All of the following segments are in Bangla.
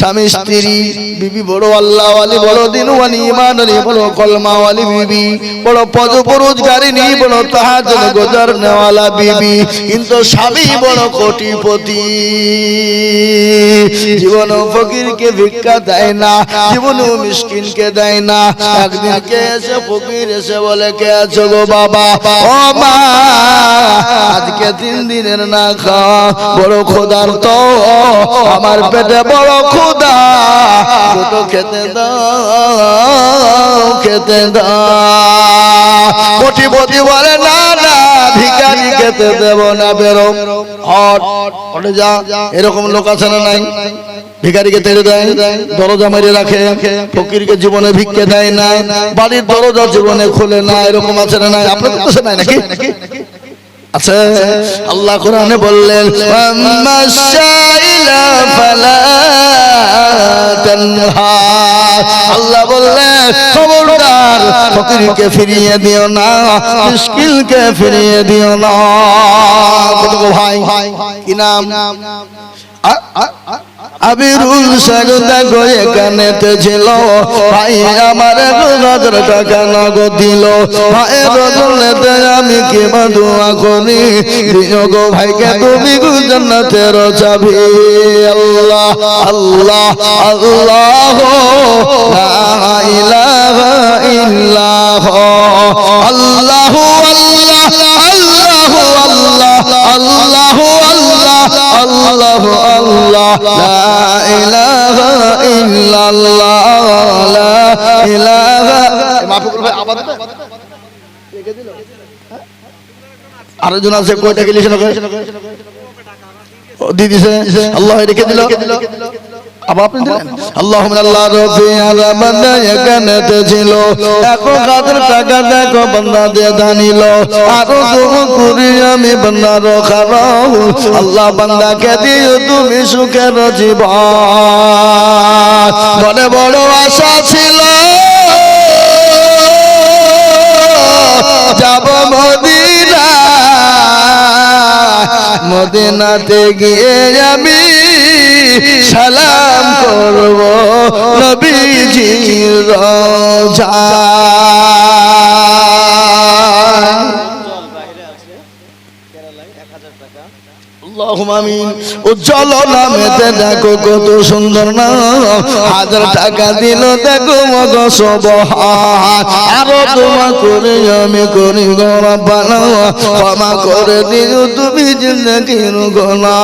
স্বামী স্ত্রী বিবি বড় আল্লাহ আলী বড় দিনওয়ালি ইমান আলী বড় কলমা আলী বিবি বড় পদ পরোজগারিনী বড় তাহাজুল গোজার নেওয়ালা বিবি কিন্তু স্বামী বড় কোটিপতি জীবন ফকিরকে ভিক্ষা দেয় না জীবন মিসকিনকে দেয় না একদিন কে এসে ফকির এসে বলে কে আছো গো বাবা ও মা আজকে তিন দিনের না খাওয়া বড় খোদার তো আমার পেটে বড় এরকম লোক আছে না নাই? ভিখারিকে তেড়ে দেয়, দরজা মেরে রাখে, ফকিরকে জীবনে ভিক্ষে দেয় না, বাড়ির দরজা জীবনে খুলে না, এরকম আছে না নাই? আপনাদের তো নাই নাকি? আছে? আল্লাহ কোরআনে বললেন আল্লাহ বললেন খবরদার ফকিরকে ফিরিয়ে দিও না মুশকিলকে ফিরিয়ে দিও না। ভাই কি নাম? আ- আ- আবিরুল সাগদা গয়ে কানেতে ছিল। ভাই, আমার হাজার টাকা নগদ দিল। ভাই, রজনেতে আমি কি দোয়া করি? দিও গো ভাইকে, তুমি গো জান্নাতের চাবি। আল্লাহ আল্লাহ আল্লাহ ইলাহা ইল্লাহ আল্লাহ আরেকজন আছে কয়টা কি লিখে দি দিছে। আল্লাহ রেখে দিল। আল্লাহ বান্দাকে দিও তুমি সুখের জীবন। মনে বড় আশা ছিল। যাব মদিনা। মদিনাতে গিয়ে আমি সালাম করব নবীজির রোজা। আমিন। উজ্জ্বল নামেতে দেখো কত সুন্দর না। হাজার টাকা দিল দেখো মগ সবহান আরও তোমা করে আমি করি গরবানা ক্ষমা করে দিও তুমি জিন্দগির গোনা।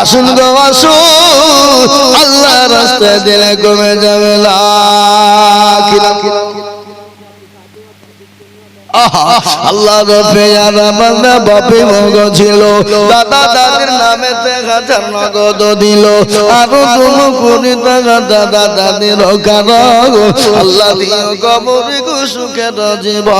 আসুন গো, আসুন। আল্লাহ রাস্তায় দিলে কমে যাবে লা কিলা কিলা আল্লাহ রফেয়ারা বান্দা বাপে মগ ছিল। দাদা দাদির নামে হাজার নগদ দিল। আরও তুমি করি টাকা দাদা দাদির কারণ। আল্লাহ দিও কবরি সুখের জীবন।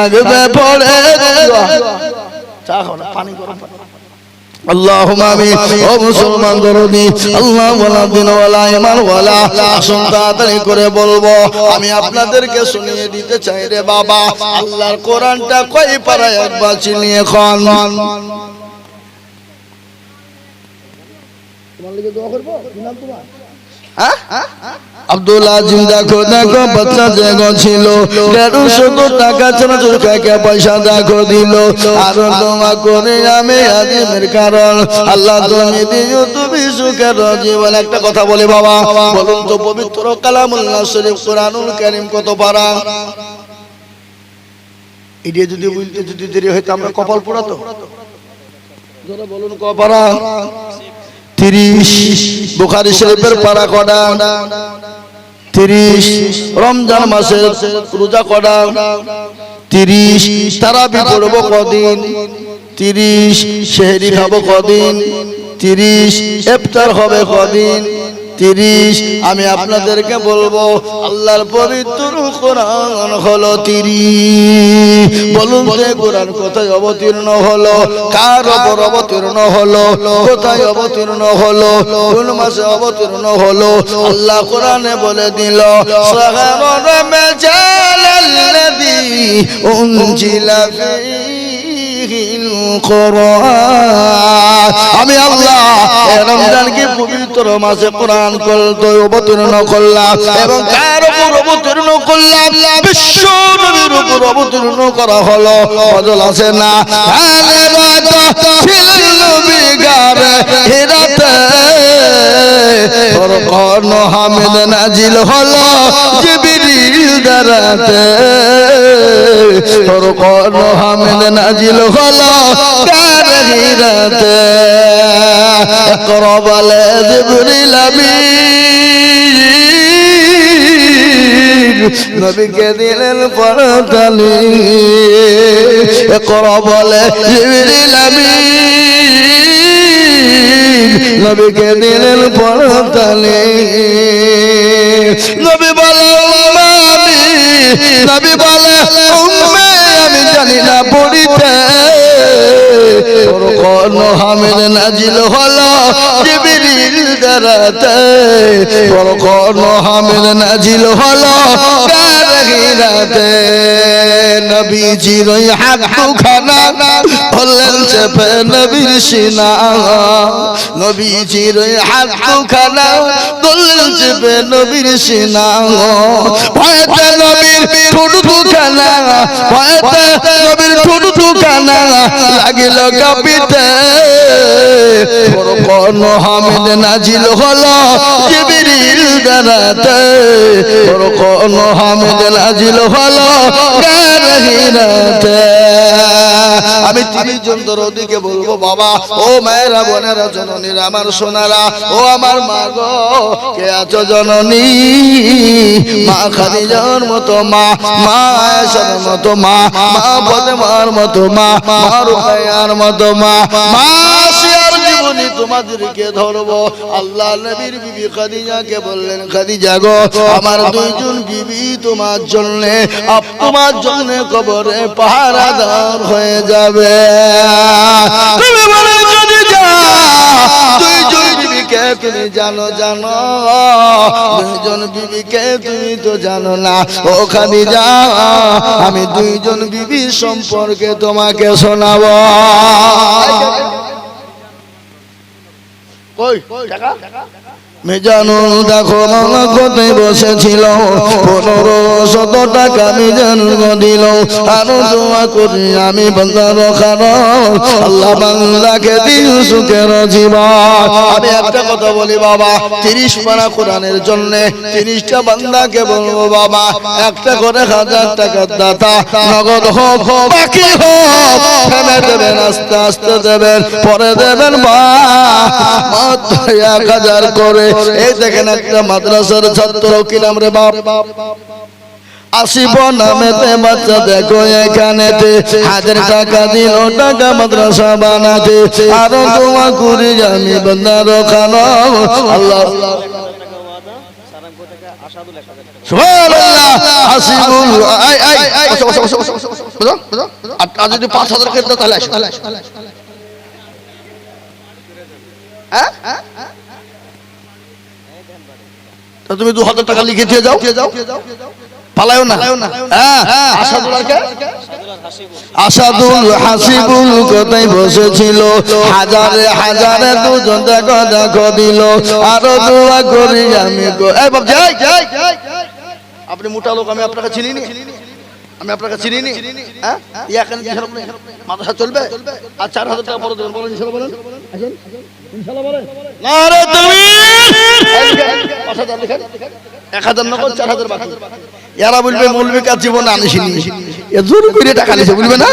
থাকবে পড়ে। চা খাও না পানি গরম পানি। আল্লাহুম্মা আমিন। ও মুসলমান দরদি আল্লাহ ওয়ালা দিন ওয়ালা ইমান ওয়ালা। আসুন তাড়াতাড়ি করে বলব আমি আপনাদেরকে শুনিয়ে দিতে চাই রে বাবা। আল্লাহর কোরআনটা কই পারায় একবার চিনিয়ে খান দেখো, বাচ্চা ছিল। টাকা পয়সা দেখো দিল। আর তোমা করে আমি কারণ। আল্লাহ তুমি দিও, তুমি সুখের জীবন একটা কথা বলে বাবা, বলুন তো পবিত্র কালামুল্লাহ শরীফ কোরআনুল কত পারা? এটা যদি বলতে যদি দেরি আমরা কপাল পোড়াতো? বলুন কপারা তিরিশ, বুখারি শরীফের পাড়া কটা তিরিশ, রমজান মাসের রোজা কটা তিরিশ, তারাবি পড়ব কদিন। তিরিশ শেহরি খাব কদিন। তিরিশ এফতার হবে কদিন। তিরিশ, আমি আপনাদেরকে বলব, আল্লাহর পবিত্র কোরআন হলো তিরিশ। বলুন যে কোরআন কোথায় অবতীর্ণ হলো, কার ওপর অবতীর্ণ হলো, কোথায় অবতীর্ণ হলো, কোন মাসে অবতীর্ণ হলো, আল্লাহ কোরআনে বলে দিল সাহারুর মেজালাল্লাযী উনজিলা কোরআন আমি আল্লাহ রমজানকে পবিত্র মাসে কোরআন করতে অবতীর্ণ করলাম এবং তার উপর অবতীর্ণ করলাম, বিশ্ব নবীর উপর অবতীর্ণ করা হলো। বদল আছে না। আলে নবী গারে হিরাতে ফরকান হামিদ নাজিল হলো জিবরিল দারাতে ফরকান হামিদ নাজিল হলো গারে হিরাতে اقرب على جبريل امين নবীকে দিলেন পরতালি اقرب على جبريل امين নবীকে দিলেন পরতালি নবী বলে নবী বলে আমি জানি না পড়িতে হামিদ নাজিল হলো জিবরিল দারাতে কোন হামিদ নাজিল হলো কারগিরাতে নবীজির ওই হাত দুখানা হলেন চেপে নবীর সিনা। নবীজির ওই হাত দুখানা দলেন চেপে নবীর সিনা। ভয়তে নবীর ঠোঁট দুখানা, ভয়তে নবীর ঠোঁট দুখানা লাগিল কাঁপিতে কোন হামিদ নাজিল হলো জিবরিল দারাতে কোন হামিদ নাজিল হলো আমি তিরিশ জন দরদিকে বলব, বাবা, ও মায়েরা, বোনেরা, জননীরা, আমার সোনারা, ও আমার মা গো, কে আছো জননী? মা খাদিজার মতো মা মা মতো মা মা ফাতেমার মতো মা মা রুকায়ার মতো মা মা জীবনী তোমাদেরকে ধরবো। আল্লাহ নবীর বিবি খাদিজাকে বললেন, খাদিজা গো, আমার দুইজন বিবি তোমার জন্য তোমার জন্য কবরে পাহারাদার হয়ে যাবে। তুমি বলে যদি যা দুইজন বিবিকে জানো জানো। দুইজন বিবিকে তুমি তো জানো না। ও খাদিজা, আমি দুইজন বিবি সম্পর্কে তোমাকে শোনাবো। কই টাকা মেজানু দেখো বসেছিল? পনেরো শত টাকা দিল আরও দোয়া করি আমি আল্লাহ বাংলাকে দিন সুখের জীবন। আমি একটা কথা বলি বাবা, তিরিশ কোরআনের জন্য তিরিশটা বান্দাকে বলব বাবা, একটা করে হাজার টাকার দাতা, নগদ হোক হোক থেমে দেবেন, আস্তে আস্তে দেবেন, পরে দেবেন বা এক হাজার করে এই দেখেন একটা মাদ্রাসার ছাত্র কি নাম রে বাপ? আসিব নামেতে বাচ্চা দেখো এখানেতে। হাজার টাকা দিল, টাকা মাদ্রাসা বানাতে। আরও তোমা খানো আল্লাহ। পাঁচ হাজার তুমি দু হাজার টাকা লিখে দিয়ে যাও। পালায়ও না। হ্যাঁ আসাদুল কে? আসাদুল হাসিবুল কোথায় বসেছিল? হাজারে হাজারে দুজন দেখো দেখো দিল। আরও দোয়া করি আমি আপনি মোটা লোক আমি আপনাকে চিনি নি আমি আপনাকে চিনি নি হ্যাঁ? এই এখানে কি? মাদ্রাসা চলবে? আর চার হাজার টাকা পরে দেবেন। বলেন ইনশাল্লাহ বলেন। আসেন ইনশাল্লাহ বলেন। নারে পাঁচ হাজার লিখেন। এক হাজার নগদ চার হাজার বাকি। এরা বলবে মৌলবী কাজ জীবন আনিসিনি। এ জোর করে টাকা নিছে বলবে না?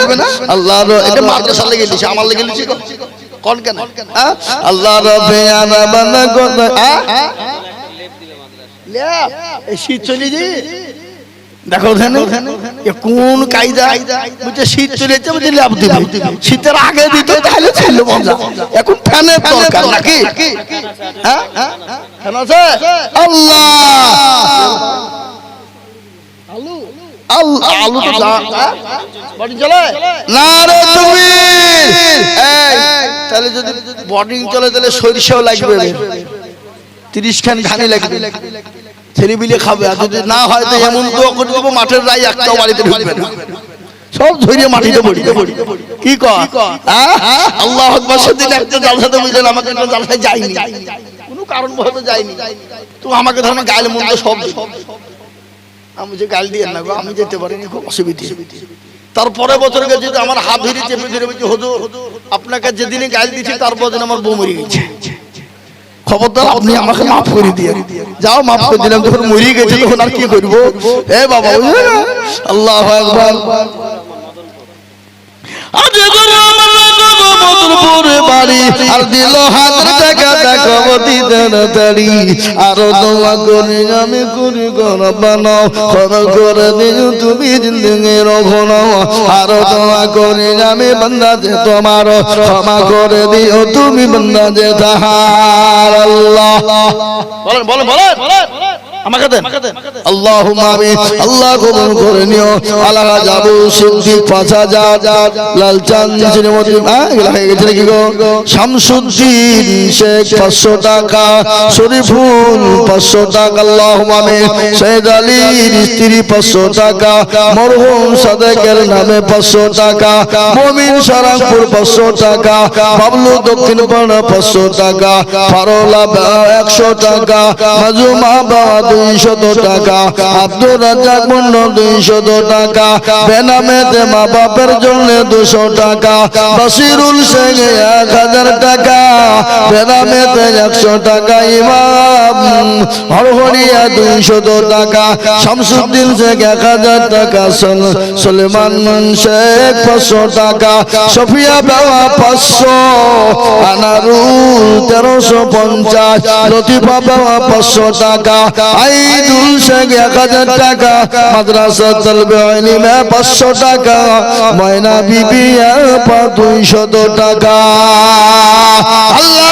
আল্লাহ এটা মাদ্রাসা লেগে দিছে আমার লেগে দিছে কোন কেন? হ্যাঁ? আল্লাহ রবে আনা বান্দা কোন হ্যাঁ? লেপ এই শীত চলে দেখো ওখানে কোন কায়দা? বুঝছে শীত চলেছে বুঝে লাভ দিবে। শীতের আগে দিত, তাহলে ছিল মজা। এখন ফ্যানের দরকার নাকি? হ্যাঁ? আলু তো যদি বডিং চলে, তাহলে সরিষাও লাগবে। তিরিশ খান ধানি লাগবে। ছেলে বিলে খাবে আর যদি না হয় তো এমন তো করে দেবো মাঠের রায় একটাও বাড়িতে ঢুকবে না। সব ধরিয়ে মাটিতে পড়ি। কি কর? আল্লাহ আকবার সেদিন একটা জালসাতে বুঝলেন আমাকে একটা জালসায় যায়নি। কোনো কারণ বলতে যায়নি। তো আমাকে ধরেন গায়ে মন্দ সব। আমি যে গাল দিয়ে না গো আমি যেতে পারিনি খুব অসুবিধে। তারপরে বছর গেছে আমার হাত ধরে চেপে ধরে বলছি হদু আপনাকে যেদিনে গাল দিচ্ছি তারপর দিন আমার বউ মরে গেছে। খবরদার আপনি আমাকে মাফ করে দিয়ে যাও মাফ করে দিলাম যখন মরিয়ে গেছে তখন আর কি করব? এ বাবা আল্লাহ একবার আজে মধুরপুরে বাড়ি। আর দিল হাতের টাকা দেখো, অতি তাড়াতাড়ি আরও দোয়া করি, আমি করি তুমি জিন্দগি রঘুন আরও দোয়া করি, আমি যে তোমার। ক্ষমা করে তুমি বন্দা যে তাহার বলেন বলেন বলেন। আমাকে দেন আল্লাহুম্মা আমিন। আল্লাহ কবুল করে নিও। আল্লাহ যাব সিদ্দিক পাঁচ হাজার। লাল চাঁদ শ্রীমতী এগুলো হয়ে গেছে নাকি গো? শামসুদ্দিন শেখ পাঁচশো টাকা। শরীফুল পাঁচশো টাকা। আল্লাহুম্মা আমিন। সৈয়দ আলীর স্ত্রী পাঁচশো টাকা। মরহুম সাদেকের নামে পাঁচশো টাকা। মমিন সারাংপুর পাঁচশো টাকা। বাবলু দক্ষিণ পাড়া পাঁচশো টাকা। ফারোলা একশো টাকা। মাজুমা দুইশত টাকা, আব্দুর রাজাক মন্ডল দুইশত টাকা, বেনামেতে মা বাপের জন্য দুশো টাকা বাসিরুল শেখ এক হাজার টাকা, বেনামেতে একশো টাকা, ইমাম হরহরিয়া দুইশত টাকা, শামসুদ্দিন শেখ এক হাজার টাকা, সল- সুলেমান শেখ পাঁচশো টাকা, সফিয়া বাবা পাঁচশো, আনারুল তেরোশো পঞ্চাশ, লতিফা বাবা পাঁচশো টাকা আইদুল শেখ এক হাজার টাকা, মাদ্রাসা চলবে ইলমে পাঁচশো টাকা। ময়না বিবি দুইশত টাকা। আল্লাহ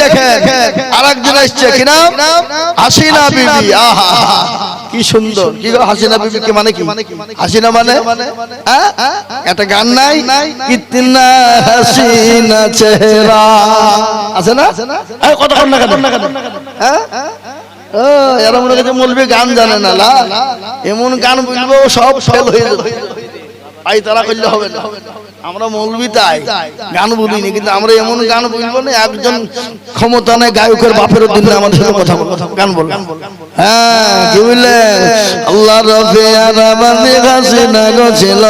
দেখেন আরেকজন এসছে কি নাম? হাসিনা বিবি। আহা কি সুন্দর। কি হাসিনা বিবি কি? মানে কি? হাসিনা মানে? হ্যাঁ? একটা গান নাই? কিতনা হাসিনা চেহারা। আছে না? কতক্ষণ না কেন হ্যাঁ? এরা মনে করছে মলবি গান জানে না এমন গান বুঝব সব ফেল হয়ে যাবে। আমরা মৌলবি তাই। গান বলিনি কিন্তু আমরা এমন গান বলব না, একজন ক্ষমতা নেই, গায়কের বাপের আমাদের সাথে কথা গান বল। হ্যাঁ কি আল্লাহ রফে না গো ছিল।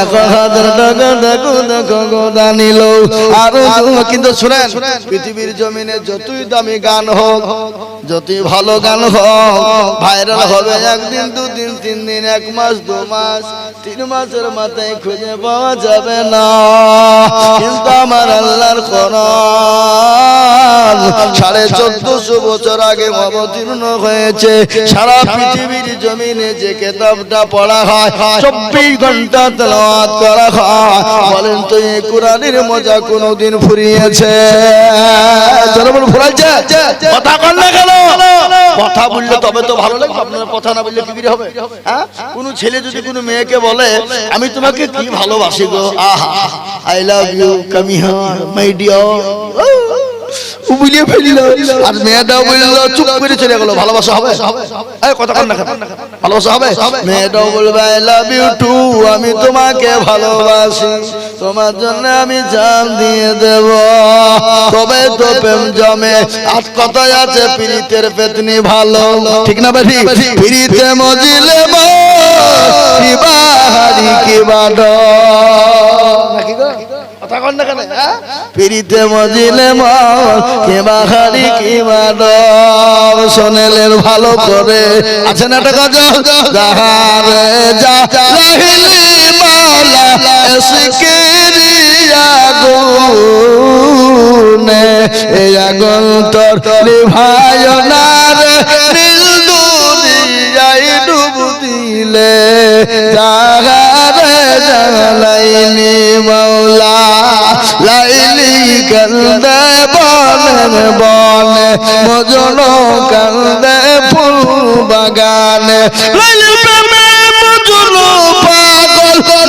এক হাজার টাকা দেখো দেখো গো দানিল আরও কিন্তু শুনেন, পৃথিবীর জমিনে যতই দামি গান হোক, যতই ভালো গান হোক, ভাইরাল হবে একদিন, দুদিন, তিন দিন, এক মাস, দু মাস, তিন মাসের মাথায় খুঁজে পাওয়া যাবে না। কিন্তু আমার আল্লাহর কোরআন সাড়ে চোদ্দশো বছর আগে অবতীর্ণ হয়েছে। সারা পৃথিবীর জমিনে যে কেতাবটা পড়া হয়, চব্বিশ ঘণ্টা তেলাওয়াত করা হয়। বলেন তো এই কোরআনের মজা কোনোদিন ফুরিয়েছে? যারা ফুরাইছে? কথা কর না কেন? কথা বললে তবে তো ভালো লাগবে, আপনার কথা না বললে কি হবে? হ্যাঁ? কোন ছেলে যদি কোনো মেয়েকে বলে আমি তোমাকে কি ভালোবাসি গো আই লাভ ইউ মাই আমি তোমাকে ভালোবাসি তোমার জন্য আমি জান দিয়ে দেব তবে তো প্রেম জমে আজ কথায় আছে প্রীতের পেতনি ভালো ঠিক না বেঠি প্রীতে মজিলে মো কি বাহারি কি বাড নাকি গো? কথা কন না কেন? হ্যাঁ? মজিলে মন কে বাহারি কি মানব ভালো করে আছে না একটা গজল? যাহারে যা লাহিলি মালা এসকিরিয়া গুনে এই আগুন তোর নিভায় না রে লাইলি কান্দে বনে বনে মজনো কান্দে ফুল বাগানে লাইলি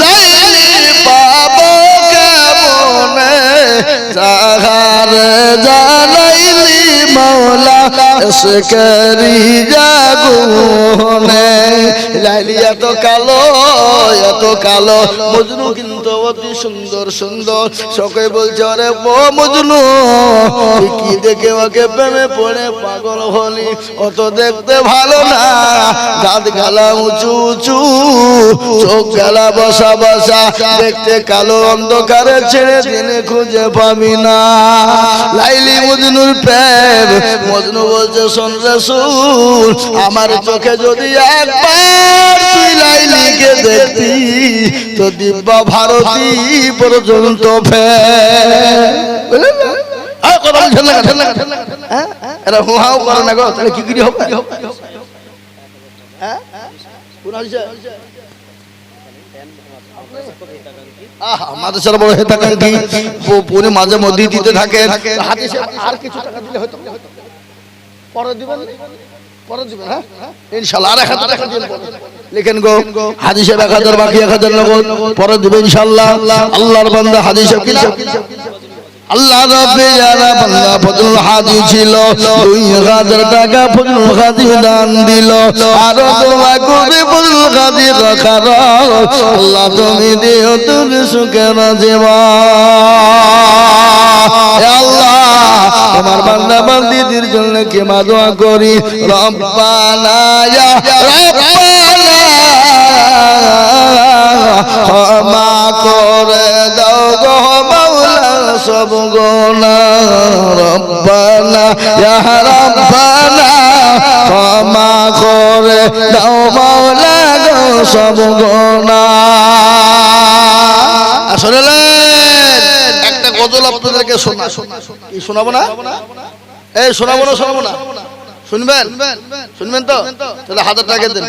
লাইলি লাইলি এত কালো এত কালো মজনু কিন্তু অতি সুন্দর সুন্দর। সকে বলছে, আরে ও মজনু কি দেখে ওকে প্রেমে পড়ে পাগল হলি? অত দেখতে ভালো না। দাঁত গালা উঁচু উঁচু, চোখ গালা বসা বসা। দেখতে কালো অন্ধকারে ছেড়ে দিনে, খুঁজে পাবি না। লাইলি মজনুর প্রেম, মজনু বলছে, শোন রে শুন আমার চোখে যদি একবার তুই লাইলিকে দেখতি, তো দিব্যা ভারতী পর্যন্ত বুঝলেন কথা হ্যাঁ? কি করি হবে হ্যাঁ? কোন হাদিসে? বড় মাঝে মধ্যেই দিতে থাকে আর কিছু টাকা দিলে হয়তো পরে দিবেন পরে দিবেন হ্যাঁ? ইনশাআল্লাহ আর এক হাজার টাকা দিবেন পরে। লিখেন গো হাদিসে এক হাজার বাকি এক হাজার নগদ। পরে দিবেন ইনশাআল্লাহ আল্লাহর বান্দা হাদিসে কি আল্লাহ রব্বে যারা বান্দা ফজল হাজি ছিল দুই হাজার টাকা ফজল হাজি দান দিল। আর তোমার করে ফজল হাজি রাখার। আল্লাহ তুমি দিও তুমি সুখের জীবন আল্লাহ তোমার বান্দা বান্দিদের জন্য কে মা দোয়া করি? রব্বানা করে দাও গো মাওলা সব গোনা রব্বানা ইয়া, রব্বানা করে দাও গো সব গোনা আপনাদেরকে শোনা কি শোনাবো না? এই শোনাবো না শোনাবো না। শুনবেন? শুনবেন তো? তাহলে হাজার টাকা দেন।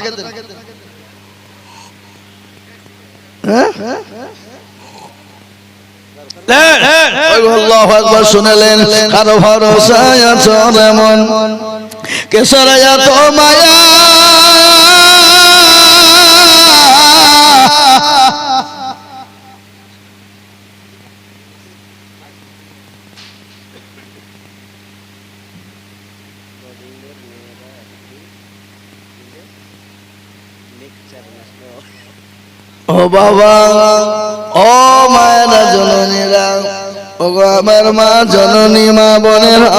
আকবার শুনলেন, কারও ভরসায় আছো এমন কেসরায়া তো মায়া। ও বাবা ও মায়েরা জননীরা ও আমার মা জননী মা বোনেরা।